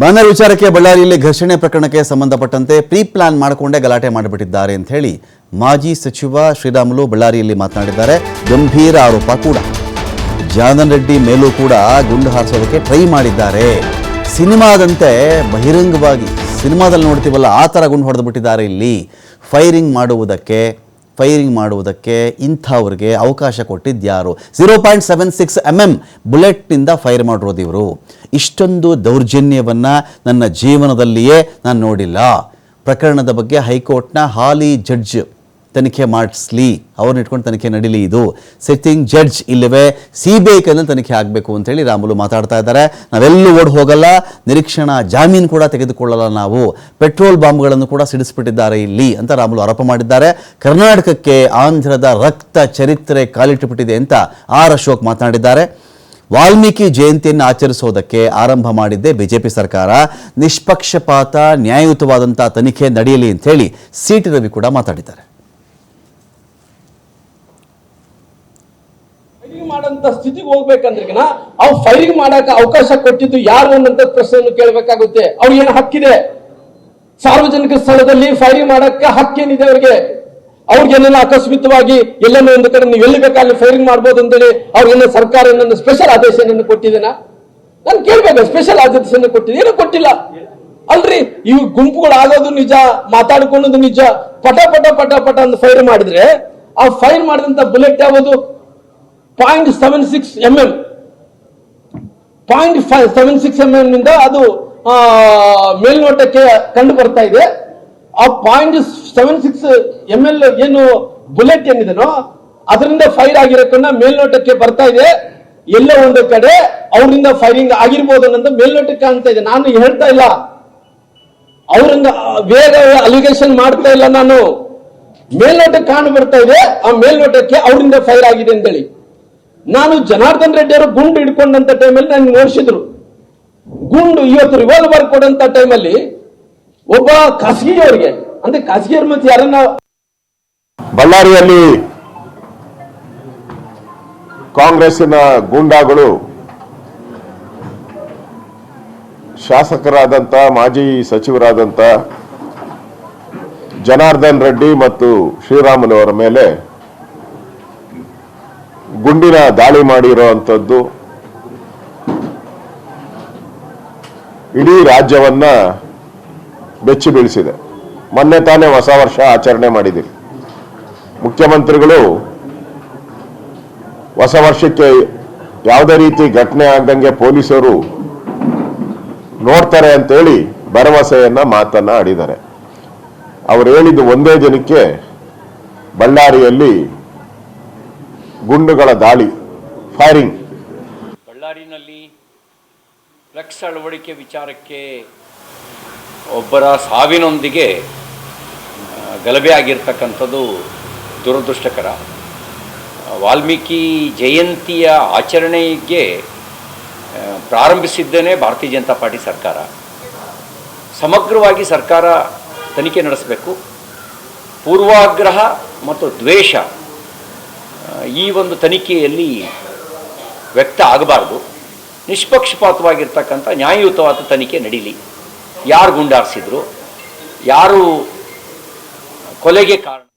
Banner ವಿಚಾರಕ್ಕೆ ಬಳ್ಳಾರಿಯಲ್ಲಿ ಘರ್ಷಣೆ ಪ್ರಕರಣಕ್ಕೆ ಸಂಬಂಧಪಟ್ಟಂತೆ ಪ್ರೀ ಪ್ಲಾನ್ ಮಾಡಿಕೊಂಡೇ ಗಲಾಟೆ ಮಾಡಿಬಿಟ್ಟಿದ್ದಾರೆ ಅಂತ ಹೇಳಿ ಮಾಜಿ ಸಚಿವ ಶ್ರೀರಾಮುಲು ಬಳ್ಳಾರಿಯಲ್ಲಿ ಮಾತನಾಡಿದ್ದಾರೆ. ಗಂಭೀರ ಆರೋಪ ಕೂಡ. ಜಾನನ್ ರೆಡ್ಡಿ ಮೇಲೂ ಕೂಡ ಗುಂಡು ಹಾರಿಸೋದಕ್ಕೆ ಟ್ರೈ ಮಾಡಿದ್ದಾರೆ. ಸಿನಿಮಾದಂತೆ ಬಹಿರಂಗವಾಗಿ, ಸಿನಿಮಾದಲ್ಲಿ ನೋಡ್ತೀವಲ್ಲ, ಆ ಥರ ಗುಂಡು ಹೊಡೆದು ಬಿಟ್ಟಿದ್ದಾರೆ ಇಲ್ಲಿ. ಫೈರಿಂಗ್ ಮಾಡುವುದಕ್ಕೆ ಫೈರಿಂಗ್ ಮಾಡುವುದಕ್ಕೆ ಇಂಥವ್ರಿಗೆ ಅವಕಾಶ ಕೊಟ್ಟಿದ್ಯಾರು? Zero point seven six M M ಬುಲೆಟ್ನಿಂದ fire ಮಾಡಿರೋದು ಇವರು ಇಷ್ಟೊಂದು ದೌರ್ಜನ್ಯವನ್ನು ನನ್ನ ಜೀವನದಲ್ಲಿಯೇ ನಾನು ನೋಡಿಲ್ಲ. ಪ್ರಕರಣದ ಬಗ್ಗೆ ಹೈಕೋರ್ಟ್ನ ಹಾಲಿ ಜಡ್ಜ್ ತನಿಖೆ ಮಾಡಿಸ್ಲಿ, ಅವ್ರನ್ನ ಇಟ್ಕೊಂಡು ತನಿಖೆ ನಡೀಲಿ ಇದು. ಸಿಟ್ಟಿಂಗ್ ಜಡ್ಜ್ ಇಲ್ಲವೇ ಸಿ ಬಿ ಐ ಕೈನಲ್ಲಿ ತನಿಖೆ ಆಗಬೇಕು ಅಂತೇಳಿ ರಾಮುಲು ಮಾತಾಡ್ತಾ ಇದ್ದಾರೆ. ನಾವೆಲ್ಲೂ ಓಡ್ ಹೋಗಲ್ಲ, ನಿರೀಕ್ಷಣಾ ಜಾಮೀನು ಕೂಡ ತೆಗೆದುಕೊಳ್ಳಲ್ಲ ನಾವು. ಪೆಟ್ರೋಲ್ ಬಾಂಬ್ಗಳನ್ನು ಕೂಡ ಸಿಡಿಸ್ಬಿಟ್ಟಿದ್ದಾರೆ ಇಲ್ಲಿ ಅಂತ ರಾಮುಲು ಆರೋಪ ಮಾಡಿದ್ದಾರೆ. ಕರ್ನಾಟಕಕ್ಕೆ ಆಂಧ್ರದ ರಕ್ತ ಚರಿತ್ರೆ ಕಾಲಿಟ್ಟುಬಿಟ್ಟಿದೆ ಅಂತ ಆರ್ ಅಶೋಕ್ ಮಾತನಾಡಿದ್ದಾರೆ. ವಾಲ್ಮೀಕಿ ಜಯಂತಿಯನ್ನು ಆಚರಿಸೋದಕ್ಕೆ ಆರಂಭ ಮಾಡಿದ್ದೆ ಬಿಜೆಪಿ ಸರ್ಕಾರ. ನಿಷ್ಪಕ್ಷಪಾತ ನ್ಯಾಯಯುತವಾದಂಥ ತನಿಖೆ ನಡೆಯಲಿ ಅಂತ ಹೇಳಿ ಸಿ ಟಿ ರವಿ ಕೂಡ ಮಾತಾಡಿದ್ದಾರೆ. ಮಾಡಂತ ಸ್ಥಿತಿಗೆ ಹೋಗ್ಬೇಕಂದ್ರಿಗಿನ ಅವ್ ಫೈರಿಂಗ್ ಮಾಡಕ್ಕೆ ಅವಕಾಶ ಕೊಟ್ಟಿದ್ದು ಯಾರು ಅನ್ನಂತ ಪ್ರಶ್ನೆಯನ್ನು ಕೇಳಬೇಕಾಗುತ್ತೆ. ಅವ್ರಿಗೆ ಏನು ಹಕ್ಕಿದೆ? ಸಾರ್ವಜನಿಕ ಸ್ಥಳದಲ್ಲಿ ಫೈರಿಂಗ್ ಮಾಡಕ್ಕೆ ಹಕ್ಕೇನಿದೆ ಅವ್ರಿಗೆ? ಅವ್ರಿಗೆಲ್ಲ ಆಕಸ್ಮಿತವಾಗಿ ಎಲ್ಲನೋ ಒಂದು ಕಡೆ ನೀವು ಎಲ್ಲಿ ಬೇಕಾದ್ರೆ ಫೈರಿಂಗ್ ಮಾಡ್ಬೋದು ಅಂತೇಳಿ ಅವ್ರಿಗೆಲ್ಲ ಸರ್ಕಾರ ನನ್ನ ಸ್ಪೆಷಲ್ ಆದೇಶನನ್ನು ಕೊಟ್ಟಿದ್ದೇನಾ ನಾನು ಕೇಳ್ಬೇಕು ಸ್ಪೆಷಲ್ ಆದೇಶನ ಕೊಟ್ಟಿದೆ. ಏನು ಕೊಟ್ಟಿಲ್ಲ. ಅಲ್ರಿ, ಈ ಗುಂಪುಗಳು ಆಗೋದು ನಿಜ, ಮಾತಾಡ್ಕೊಳ್ಳೋದು ನಿಜ, ಪಟ ಪಟ ಪಟ ಪಟ ಅಂತ ಫೈರ್ ಮಾಡಿದ್ರೆ, ಆ ಫೈರ್ ಮಾಡಿದಂತ ಬುಲೆಟ್ ಯಾವುದು? Point seven six M M point five seven six M M ನಿಂದ ಅದು ಮೇಲ್ನೋಟಕ್ಕೆ ಕಂಡು ಬರ್ತಾ ಇದೆ. ಆ. Point seven six M L ಏನು ಬುಲೆಟ್ ಏನಿದೆನೋ, ಅದರಿಂದ ಫೈರ್ ಆಗಿರೋಕನ್ನ ಮೇಲ್ನೋಟಕ್ಕೆ ಬರ್ತಾ ಇದೆ. ಎಲ್ಲೋ ಒಂದು ಕಡೆ ಅವರಿಂದ ಫೈರಿಂಗ್ ಆಗಿರ್ಬೋದು ಅನ್ನೋದು ಮೇಲ್ನೋಟಕ್ಕೆ ಕಾಣ್ತಾ ಇದೆ. ನಾನು ಹೇಳ್ತಾ ಇಲ್ಲ. ಅವರಿಂದ ಬೇಗ ಅಲಿಗೇಷನ್ ಮಾಡ್ತಾ ಇಲ್ಲ ನಾನು. ಮೇಲ್ನೋಟಕ್ಕೆ ಕಾಣು ಬರ್ತಾ ಇದೆ. ಆ ಮೇಲ್ನೋಟಕ್ಕೆ ಅವರಿಂದ ಫೈರ್ ಆಗಿದೆ ಅಂತೇಳಿ. ನಾನು ಜನಾರ್ದನ್ ರೆಡ್ಡಿ ಅವರು ಗುಂಡು ಹಿಡ್ಕೊಂಡಂತ ಟೈಮಲ್ಲಿ ನಾನು ನೋಡಿಸಿದ್ರು. ಗುಂಡು ಇವತ್ತು ರಿವಾಲ್ವರ್ ಕೊಡಂತ ಟೈಮಲ್ಲಿ ಒಬ್ಬ ಖಾಸಗಿಯವರಿಗೆ, ಅಂದ್ರೆ ಖಾಸಗಿಯವ್ರ ಮತ್ತೆ ಯಾರನ್ನ ಬಳ್ಳಾರಿಯಲ್ಲಿ ಕಾಂಗ್ರೆಸ್ಸಿನ ಗೂಂಡಾಗಳು ಶಾಸಕರಾದಂಥ ಮಾಜಿ ಸಚಿವರಾದಂಥ ಜನಾರ್ದನ್ ರೆಡ್ಡಿ ಮತ್ತು ಶ್ರೀರಾಮುಲು ಅವರ ಮೇಲೆ ಗುಂಡಿನ ದಾಳಿ ಮಾಡಿರುವಂಥದ್ದು ಇಡೀ ರಾಜ್ಯವನ್ನ ಬೆಚ್ಚಿ ಬೀಳಿಸಿದೆ. ಮೊನ್ನೆ ತಾನೇ ಹೊಸ ವರ್ಷ ಆಚರಣೆ ಮಾಡಿದ್ದೀರಿ. ಮುಖ್ಯಮಂತ್ರಿಗಳು ಹೊಸ ವರ್ಷಕ್ಕೆ ಯಾವುದೇ ರೀತಿ ಘಟನೆ ಆಗದಂಗೆ ಪೊಲೀಸರು ನೋಡ್ತಾರೆ ಅಂತೇಳಿ ಭರವಸೆಯನ್ನ ಮಾತನ್ನ ಆಡಿದ್ದಾರೆ. ಅವರು ಹೇಳಿದ್ದು ಒಂದೇ ದಿನಕ್ಕೆ ಬಳ್ಳಾರಿಯಲ್ಲಿ ಗುಂಡುಗಳ ದಾಳಿ ಫೈರಿಂಗ್ ಬಳ್ಳಾರಿನಲ್ಲಿ ಫ್ಲೆಕ್ಸ್ ಅಳವಡಿಕೆ ವಿಚಾರಕ್ಕೆ ಒಬ್ಬರ ಸಾವಿನೊಂದಿಗೆ ಗಲಭೆ ಆಗಿರ್ತಕ್ಕಂಥದ್ದು ದುರದೃಷ್ಟಕರ. ವಾಲ್ಮೀಕಿ ಜಯಂತಿಯ ಆಚರಣೆಗೆ ಪ್ರಾರಂಭಿಸಿದ್ದೇನೆ ಭಾರತೀಯ ಜನತಾ ಪಾರ್ಟಿ ಸರ್ಕಾರ. ಸಮಗ್ರವಾಗಿ ಸರ್ಕಾರ ತನಿಖೆ ನಡೆಸಬೇಕು. ಪೂರ್ವಾಗ್ರಹ ಮತ್ತು ದ್ವೇಷ ಈ ಒಂದು ತನಿಖೆಯಲ್ಲಿ ವ್ಯಕ್ತ ಆಗಬಾರ್ದು. ನಿಷ್ಪಕ್ಷಪಾತವಾಗಿರ್ತಕ್ಕಂಥ ನ್ಯಾಯಯುತವಾದ ತನಿಖೆ ನಡೀಲಿ. ಯಾರು ಗುಂಡಾರಿಸಿದ್ರು? ಯಾರು ಕೊಲೆಗೆ ಕಾರಣ?